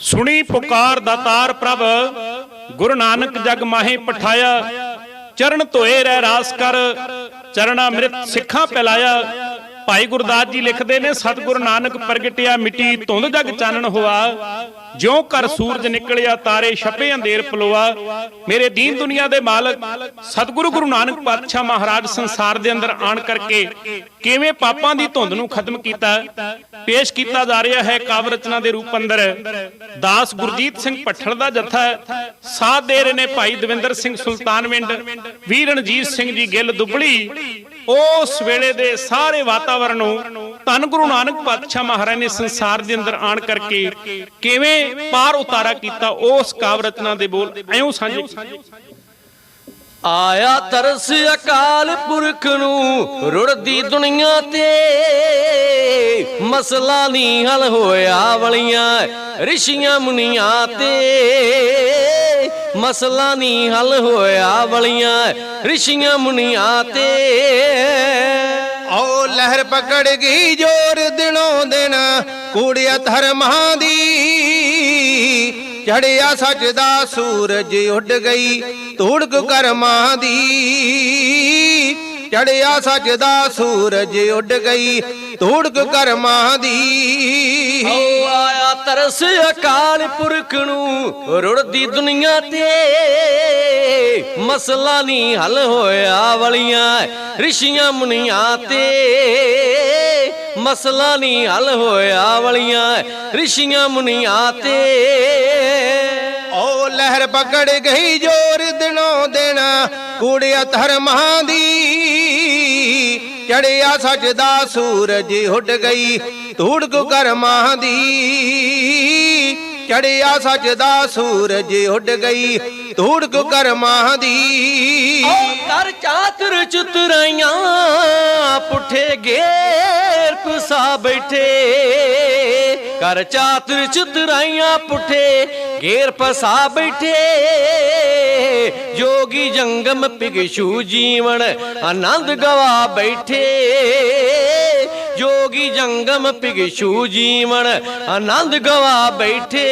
ਸੁਣੀ ਪੁਕਾਰ ਦਾਤਾਰ ਪ੍ਰਭ, ਗੁਰੂ ਨਾਨਕ ਜਗ ਮਾਹੀ ਪਠਾਇਆ, ਚਰਨ ਧੋਏ ਰਹਿ ਰਾਸ ਕਰ, ਚਰਣਾ ਅੰਮ੍ਰਿਤ ਸਿੱਖਾਂ ਪਿਲਾਇਆ ਭਾਈ ਗੁਰਦਾਸ ਜੀ ਲਿਖਦੇ ਨੇ, ਸਤਿਗੁਰ ਨਾਨਕ ਪ੍ਰਗਟਿਆ ਮਿੱਟੀ ਧੁੰਦ ਜਗ ਚਾਨਣ ਹੋਆ, ਜਿਉਂ ਕਰ ਸੂਰਜ ਨਿਕਲਿਆ, ਤਾਰੇ ਛਪੇ, ਅੰਧੇਰ ਪਲੋਆ। ਮੇਰੇ ਦੀਨ ਦੁਨੀਆ ਦੇ ਮਾਲਕ, ਸਤਿਗੁਰੂ ਗੁਰੂ ਨਾਨਕ ਪਾਤਸ਼ਾਹ ਮਹਾਰਾਜ ਸੰਸਾਰ ਦੇ ਅੰਦਰ ਆਣ ਕਰਕੇ ਕਿਵੇਂ ਪਾਪਾਂ ਦੀ ਧੁੰਦ ਨੂੰ ਖਤਮ ਕੀਤਾ, ਪੇਸ਼ ਕੀਤਾ ਜਾ ਰਿਹਾ ਹੈ ਕਾਵ ਰਚਨਾ ਦੇ ਰੂਪ ਅੰਦਰ। ਦਾਸ ਗੁਰਜੀਤ ਸਿੰਘ ਭੱਠਲ ਦਾ ਜੱਥਾ ਸਾਥ ਦੇ ਰਹੇ ਨੇ ਭਾਈ ਦਵਿੰਦਰ ਸਿੰਘ ਸੁਲਤਾਨਵਿੰਡ ਵੀਰ ਰਣਜੀਤ ਸਿੰਘ ਜੀ ਗਿੱਲ ਦੁਬਲੀ ਉਸ ਵੇਲੇ ਦੇ ਸਾਰੇ ਵਾਤਾਵਰਣ ਨੂੰ ਧੰਨ ਗੁਰੂ ਨਾਨਕ ਪਾਤਸ਼ਾਹ ਮਹਾਰਾਜ ਨੇ ਸੰਸਾਰ ਦੇ ਅੰਦਰ ਆਣ ਕਰਕੇ ਕਿਵੇਂ ਪਾਰ ਉਤਾਰਾ ਕੀਤਾ, ਉਸ ਕਾਵਿ ਰਚਨਾ ਦੇ ਬੋਲ ਐਉਂ ਸਾਂਝੇ ਆਇਆ ਤਰਸ ਅਕਾਲ ਪੁਰਖ ਨੂੰ ਰੁੜਦੀ ਦੁਨੀਆ ਤੇ, ਮਸਲਾ ਨਹੀਂ ਹਲ ਹੋਇਆ ਵਲੀਆਂ ਰਿਸ਼ੀਆਂ ਮੁਨੀਆਂ ਤੇ। ਮਸਲਾ ਨਹੀਂ ਹਲ ਹੋਇਆ ਵਲੀਆਂ ਰਿਸ਼ੀਆਂ ਮੁਨੀਆਂ ਤੇ। ਓ ਲਹਿਰ ਪਕੜ ਗਈ ਜੋਰ ਦਿਨੋਂ ਦਿਨ ਕੂੜਿਆ ਧਰਮਾਂ ਦੀ। ਚੜਿਆ ਸੱਚ ਦਾ ਸੂਰਜ ਉੱਡ ਗਈ ਧੂੜਕ ਕਰਮਾਂ ਦੀ। ਚੜਿਆ ਸੱਚ ਦਾ ਸੂਰਜ ਉੱਡ ਗਈ ਧੂੜਕ ਕਰਮਾਂ ਦੀ। ਓ ਆਇਆ ਤਰਸ ਅਕਾਲ ਪੁਰਖ ਨੂੰ ਰੁੜਦੀ ਦੁਨੀਆ ਤੇ। ਮਸਲਾ ਨਹੀਂ ਹੱਲ ਹੋਇਆ ਵਲੀਆਂ ਰਿਸ਼ੀਆਂ ਮੁਨੀਆਂ ਤੇ। ਮਸਲਾ ਨਹੀਂ ਹੱਲ ਹੋਇਆ ਵਲੀਆਂ ਰਿਸ਼ੀਆਂ ਮੁਨੀਆਂ ਤੇ। ਓ ਲਹਿਰ ਪਕੜ ਗਈ ਜੋਰ ਦਿਨੋਂ ਦਿਨ, ਕੂੜਿਆ ਧਰਮਾਂ ਦੀ। ਚੜਿਆ ਸਜਦਾ ਸੂਰਜ ਉੱਡ ਗਈ ਧੂੜਕ ਕਰਮਾਂ ਦੀ। ਚੜਿਆ ਸੱਚ ਦਾ ਸੂਰਜ ਉੱਡ ਗਈ ਧੂੜਕ ਕਰਮਾਂ ਦੀ। ਓ ਕਰ ਚਾਤਰ ਚਤਰਾਈਆਂ ਪੁੱਠੇ ਗੇਰ ਪਸਾ ਬੈਠੇ। ਕਰ ਚਾਤਰ ਚਤਰਾਈਆਂ ਪੁੱਠੇ ਗੇਰ ਪਸਾ ਬੈਠੇ। ਜੋਗੀ ਜੰਗਮ ਪਿਗਸ਼ੂ ਜੀਵਨ, ਆਨੰਦ ਗਵਾ ਬੈਠੇ। ਜੋਗੀ ਜੰਗਮ ਪਿਗਸ਼ੂ ਜੀਵਨ, ਆਨੰਦ ਗਵਾ ਬੈਠੇ।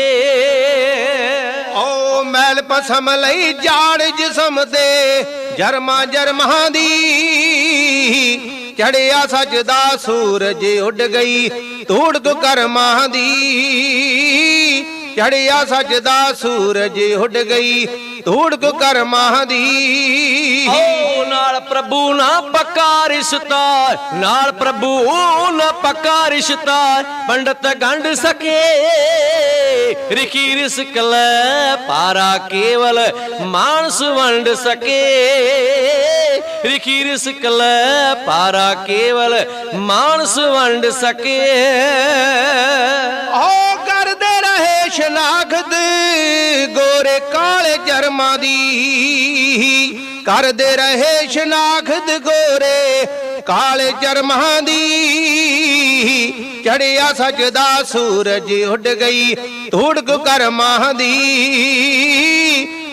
ਓ ਮੈਲ ਪਸਮ ਲਈ ਜਾੜ ਜਿਸਮ ਤੇ, ਜਰਮਾ ਜਰਮਾਂ ਦੀ। ਚੜਿਆ ਸਜਦਾ ਸੂਰਜ ਉੱਡ ਗਈ, ਧੂੜ ਧੂੜਕ ਕਰਮਾਂ ਦੀ। ਚੜਿਆ ਸਜਦਾ ਸੂਰਜ ਉੱਡ ਗਈ ਧੂੜਕ ਕਰਮਾਂ ਦੀ। ਓ ਨਾਲ ਪ੍ਰਭੂ ਨਾ ਪੱਕਾ ਰਿਸ਼ਤਾ ਨਾਲ ਪ੍ਰਭੂ ਨਾ ਪੱਕਾ ਰਿਸ਼ਤਾ ਪੰਡਤ ਗੰਢ ਸਕੇ ਰਿਖੀ ਰਿਸਕ ਲੈ ਪਾਰਾ ਕੇਵਲ ਮਾਨਸ ਵੰਡ ਸਕੇ। ਰਿਖੀ ਰਿਸਕ ਲੈ ਪਾਰਾ ਕੇਵਲ ਮਾਨਸ ਵੰਡ ਸਕੇ। ਓ ਕਰਦੇ ਰਹੇ ਸ਼ਨਾਖਤ ਗੋਰੇ ਕਾਲੇ ਜਰਮਾਂ ਦੀ ਕਰਦੇ ਰਹੇ ਸ਼ਨਾਖਤ ਗੋਰੇ। ਕਾਲੇ ਜਰਮਾਂ ਦੀ ਚੜਿਆ ਸੱਚ ਸੂਰਜ ਉੱਡ ਗਈ, ਧੂੜਕ ਕਰਮਾਂ ਦੀ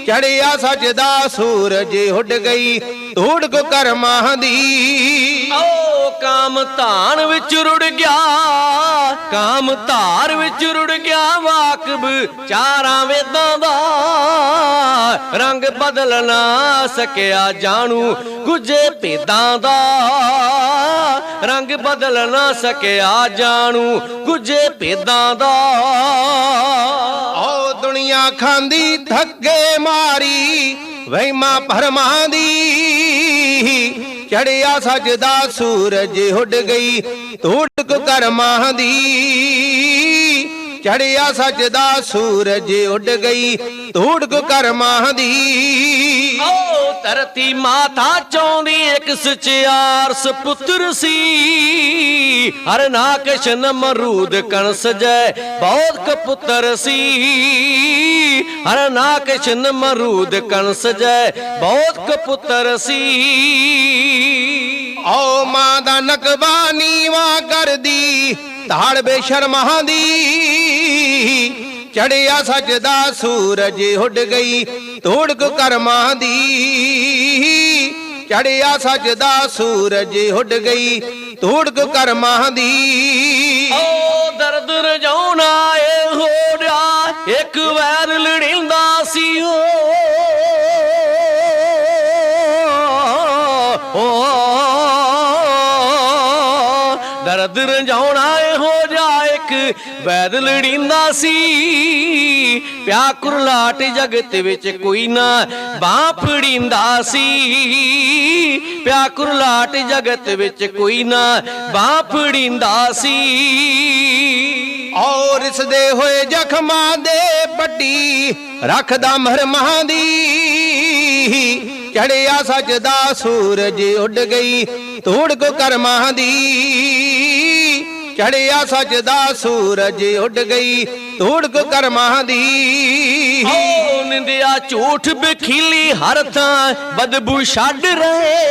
ਚੜਿਆ ਸੱਚ ਸੂਰਜ ਉੱਡ ਗਈ, ਧੂੜਕ ਕਰਮਾਂ ਦੀ। ਓ ਕਾਮ ਧਾਨ ਵਿੱਚ ਰੁੜ ਗਿਆ, ਕਾਮ ਧਾਰ ਵਿੱਚ ਰੁੜ ਗਿਆ ਵਾਕਬ ਚਾਰਾਂ ਵੇਦਾਂ ਦਾ ਰੰਗ ਬਦਲ ਨਾ ਸਕਿਆ ਜਾਣੂ ਗੁਜੇ ਭੇਦਾਂ ਦਾ ਰੰਗ ਬਦਲ ਨਾ ਸਕਿਆ ਜਾਣੂ ਗੁਜੇ ਭੇਦਾਂ ਦਾ। ਓ ਦੁਨੀਆ ਖਾਂਦੀ ਥੱਕੇ ਮਾਰੀ, ਵਹਿਮਾਂ ਭਰਮਾਂ ਦੀ ਚੜਿਆ ਸੱਚ ਸੂਰਜ ਉੱਡ ਗਈ, ਧੂੜਕ ਕਰਮਾਂ ਦੀ। ਚੜਿਆ ਸਜਦਾ ਸੂਰਜ ਉੱਡ ਗਈ, ਧੂੜਕ ਕਰਮਾਂ ਦੀ। ਓ ਧਰਤੀ ਮਾਤਾ ਚੋਂਦੀ ਇੱਕ ਸਚਿਆਰ ਸੁਪੁੱਤਰ ਸੀ। ਹਰ ਨਾਕਸ਼ਨ ਮਰੂਦ ਕਣਸ ਜੈ ਬਹੁਤ ਕਪੁੱਤਰ ਸੀ। ਹਰ ਨਾਕਸ਼ਨ ਮਰੂਦ ਕਣਸ ਜੈ ਬਹੁਤ ਕਪੁੱਤਰ ਸੀ। ਓ ਮਾਂ ਦਾ ਨਕਬਾ ਨੀਵਾ ਕਰਦੀ, ਧਾੜ ਬੇਸ਼ਰਮਾਂ ਦੀ। ਚੜਿਆ ਸੱਚ ਸੂਰਜ ਉੱਡ ਗਈ ਧੂੜਕ ਕਰਮਾਂ ਦੀ। ਚੜਿਆ ਸੱਚ ਸੂਰਜ ਉੱਡ ਗਈ ਧੂੜਕ ਕਰਮਾਂ ਦੀ। ਓ ਦਰਦ ਰਜਾਉਣਾ ਦਰਦ ਰੰਜਾਉਣਾ ਹੋ ਜਾ ਇੱਕ, ਵੈਦ ਲੜਿੰਦਾ ਸੀ। ਪਿਆ ਕੁਰਲਾਟ ਜਗਤ ਵਿੱਚ ਕੋਈ ਨਾ, ਬਾਹ ਫੜਿੰਦਾ ਸੀ। ਪਿਆ ਕੁਰਲਾਟ ਜਗਤ ਵਿੱਚ ਕੋਈ ਨਾ, ਬਾਹ ਫੜਿੰਦਾ ਸੀ। ਔਰ ਇਸ ਦੇ ਹੋਏ ਜ਼ਖਮਾਂ ਦੇ ਪੱਟੀ ਰੱਖਦਾ ਮਰਮਾਂ ਦੀ। ਚੜਿਆ ਸੱਚ ਸੂਰਜ ਉੱਡ ਗਈ ਧੂੜ ਕੋ ਕਰਮਾਂ ਦੀ। ਚੜਿਆ ਸੱਚ ਦਾ ਸੂਰਜ ਉੱਡ ਗਈ ਧੂੜ ਕੋ ਕਰਮਾਂ ਦੀ। ਓ ਨਿੰਦਿਆ ਝੂਠ ਬਖੀਲੀ ਹਰ ਥਾਂ ਬਦਬੂ ਛੱਡ ਰਹੇ।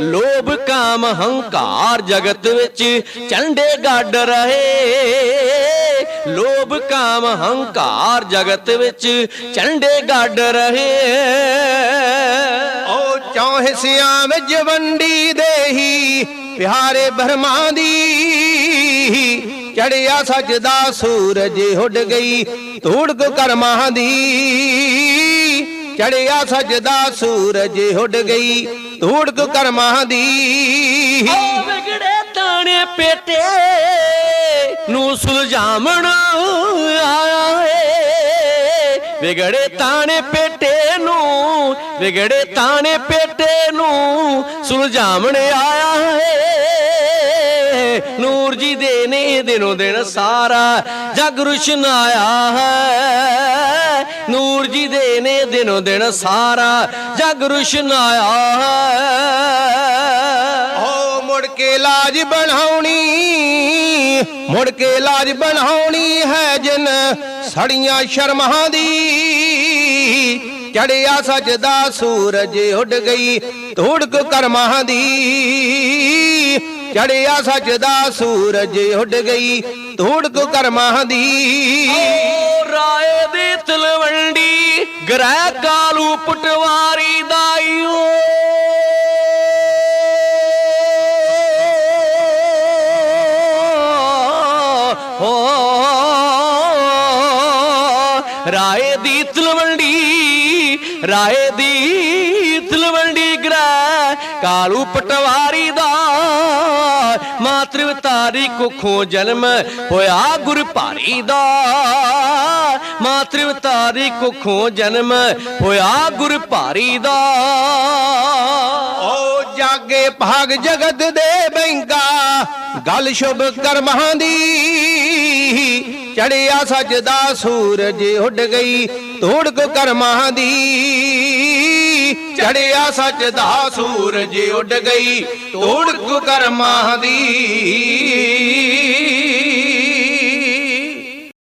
ਲੋਭ ਕਾਮ ਹੰਕਾਰ ਜਗਤ ਵਿੱਚ ਝੰਡੇ ਗੱਡ ਰਹੇ। ਲੋਭ ਕਾਮ ਹੰਕਾਰ ਜਗਤ ਵਿੱਚ ਝੰਡੇ ਗੱਡ ਰਹੇ। ਓ ਚੌ ਹਿੱਸਿਆਂ ਵਿੱਚ ਵੰਡੀ ਦੇਹੀ ਪਿਆਰੇ ਬਰਮਾਂ ਦੀ, ਚੜਿਆ ਸੱਚ ਦਾ ਸੂਰਜ ਉੱਡ ਗਈ ਧੂੜ ਕਰਮਾਂ ਦੀ। ਚੜਿਆ ਸੱਚ ਸੂਰਜ ਉੱਡ ਗਈ ਧੂੜ ਕਰਮਾਂ ਦੀ। ਵਿਗੜੇ ਤਾਣੇ ਪੇਟੇ ਨੂੰ ਸੁਲਝਾਵਣ ਆਇਆ ਏ। ਵਿਗੜੇ ਤਾਣੇ ਪੇਟੇ ਨੂੰ ਵਿਗੜੇ ਤਾਣੇ ਪੇਟੇ ਨੂੰ ਸੁਲਝਾਮਣ ਆਇਆ ਹੈ। ਨੂਰ ਜੀ ਦੇ ਨੇ ਦਿਨੋ ਦਿਨ ਸਾਰਾ ਜਗ ਰੁਸ਼ਨਾਇਆ ਹੈ। ਨੂਰ ਜੀ ਦੇ ਨੇ ਦਿਨੋ ਦਿਨ ਸਾਰਾ ਜਗ ਰੁਸ਼ਨਾਇਆ ਹੈ। ਓ ਮੁੜ ਕੇ ਲਾਜ ਬਣਾਉਣੀ, ਮੁੜ ਕੇ ਲਾਜ ਬਣਾਉਣੀ ਹੈ ਜਿਨ ਸੜੀਆਂ ਸ਼ਰਮਾਂ ਦੀ। ਚੜਿਆ ਸੱਚ ਸੂਰਜ ਉੱਡ ਗਈ ਧੂੜ ਕੋ ਕਰਮਾਂ ਦੀ। ਚੜਿਆ ਸੱਚ ਸੂਰਜ ਉੱਡ ਗਈ ਧੂੜ ਕੋ ਕਰਮਾਂ ਦੀ। ਰਾਏ ਦੀ ਤਲਵੰਡੀ, ਗ੍ਰਹਿ ਕਾਲੂ ਪਟਵਾਰੀ ਦਾਈਓ। ਹੋ ਰਾਏ ਦੀ ਤਲਵੰਡੀ, ਰਾਏ ਦੀ ਤਲਵੰਡੀ ਗ੍ਰਹਿ, ਕਾਲੂ ਪਟਵਾਰੀ ਦਾ ਮਾਤ੍ਰਿਵਤਾਰੀ ਕੁਖੋਂ ਜਨਮ ਹੋਇਆ ਗੁਰ ਭਾਰੀ ਦਾ। ਮਾਤ੍ਰਿਵਤਾਰੀ ਕੁਖੋਂ ਜਨਮ ਹੋਇਆ ਗੁਰ ਭਾਰੀ ਦਾ। ਓ ਜਾਗੇ ਭਾਗ ਜਗਤ ਦੇ ਬੈਂਕਾ ਗੱਲ ਸ਼ੁਭ ਕਰਮਾਂ ਦੀ। ਚੜਿਆ ਸੱਚ ਸੂਰਜ ਉੱਡ ਗਈ, ਧੂੜ ਕੋ ਕਰਮਾਂ ਦੀ। ਚੜਿਆ ਸੱਚ ਸੂਰਜ ਉੱਡ ਗਈ, ਧੂੜ ਕੋ ਕਰਮਾਂ ਦੀ।